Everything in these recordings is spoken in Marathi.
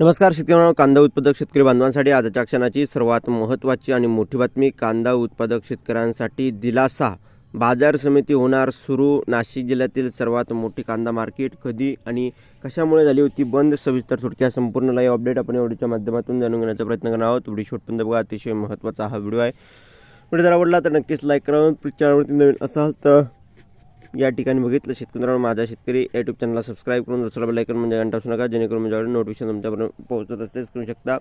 नमस्कार शेतकरी कांदा उत्पादक शेतकरी बांधवांसाठी आजच्या क्षणाची सर्वात महत्त्वाची आणि मोठी बातमी कांदा उत्पादक शेतकऱ्यांसाठी दिलासा. बाजार समिती होणार सुरू नाशिक जिल्ह्यातील सर्वात मोठी कांदा मार्केट कधी आणि कशामुळे झाली होती बंद सविस्तर थोडक्या संपूर्ण लाईव्ह अपडेट आपण एवढीच्या माध्यमातून जाणून घेण्याचा प्रयत्न करणार आहोत. व्हिडिओ शेवटपर्यंत बघा अतिशय महत्त्वाचा हा व्हिडिओ आहे. व्हिडिओ जर आवडला तर नक्कीच लाईक करा. चॅनलवरती नवीन असाल तर या ठिकाणी बघितलं शेतकरी माझा माझ्या शेतकरी यूट्यूब चॅनलला सबस्क्राईब करून दुसरा बेलायकन म्हणजे घंटा असू नका जेणेकरून माझ्याकडे नोटिफिकेशन तुमच्यापर्यंत पोहोचत असतेच करू शकता.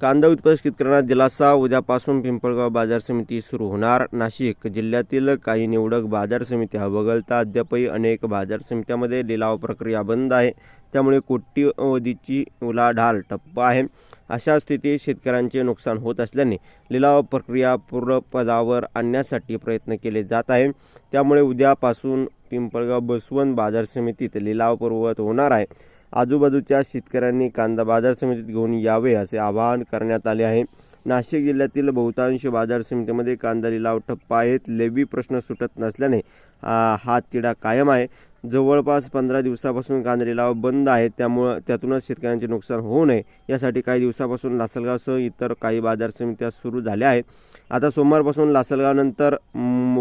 कांदा उत्पादक शेतकऱ्यांना दिलासा. उद्यापासून पिंपळगाव बाजार समिती सुरू होणार. नाशिक जिल्ह्यातील काही निवडक बाजार समित्या वगळता. अद्यापही अनेक बाजार समित्यामध्ये लिलाव प्रक्रिया बंद आहे. त्यामुळे कोट्यवधीची उलाढाल ठप्प आहे. अशा स्थितीत शेतकऱ्यांचे नुकसान होत असल्याने लिलाव प्रक्रिया पूर्णपदावर आणण्यासाठी प्रयत्न केले जात आहे त्यामुळे उद्यापासून पिंपळगाव बसवंत बाजार समितीत लिलाव पूर्ववत होणार आहे. आजूबाजूच्या शेतकऱ्यांनी कांदा बाजार समितीत घेऊन यावे असे आवाहन करण्यात आले आहे. नाशिक जिल्ह्यातील बहुतांश बाजार समितीमध्ये कांदा लिलाव ठप्प आहेत. लेबी प्रश्न सुटत नसल्याने हा तिढा कायम आहे. जवळपास पंधरा दिवसापासून कांदा बंद आहे त्यामुळं त्यातूनच शेतकऱ्यांचे नुकसान होऊ नये. यासाठी काही दिवसापासून लासलगावसह इतर काही बाजार समित्या सुरू झाल्या आहेत. आता सोमवारपासून लासलगावनंतर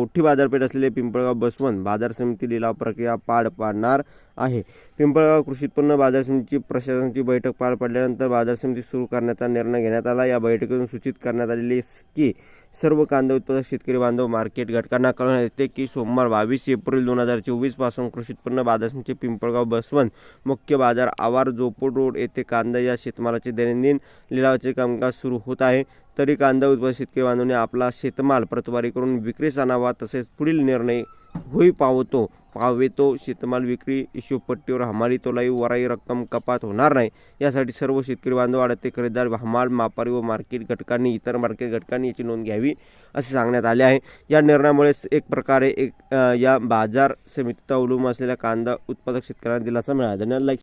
मोठी बाजारपेठ असलेले पिंपळगाव बसवंत बाजार समिती लिलाव प्रक्रिया पार पाडणार आहे. पिंपळगाव कृषी उत्पन्न बाजार समितीची प्रशासनाची बैठक पार पडल्यानंतर बाजार समिती सुरू करण्याचा निर्णय घेण्यात आला. या बैठकीतून सूचित करण्यात आलेले की सर्व कांदा उत्पादक शेतकरी बांधव मार्केट घटकांना कळवण्यात येते की सोमवार बावीस एप्रिल दोन हजार चोवीसपासून कृषी उत्पन्न बाजार समिती पिंपळगाव बसवंत मुख्य बाजार आवार जोपूर रोड येथे कांदा या शेतमालाचे दैनंदिन लिलावाचे कामकाज सुरू होत आहे. तरी कांदा उत्पादक शेतकरी बांधवांनी आपला शेतमाल प्रतवारी करून विक्रीस आणावा तसेच पुढील निर्णय होई पावतो. पावेतो शेतमाल विक्री हिशोबपट्टीवर हमाली तोलाई वराई रक्कम कपात होणार नाही. यासाठी सर्व शेतकरी बांधव आडते खरेदीदार हमाल मापारी व मार्केट घटकांनी इतर मार्केट घटकांनी याची नोंद घ्यावी असे सांगण्यात आले आहे. या निर्णयामुळे एक प्रकारे एक या बाजार समितीत अवलंबून असलेल्या कांदा उत्पादक शेतकऱ्यांना दिलासा मिळाला. धन्यवाद. लाईक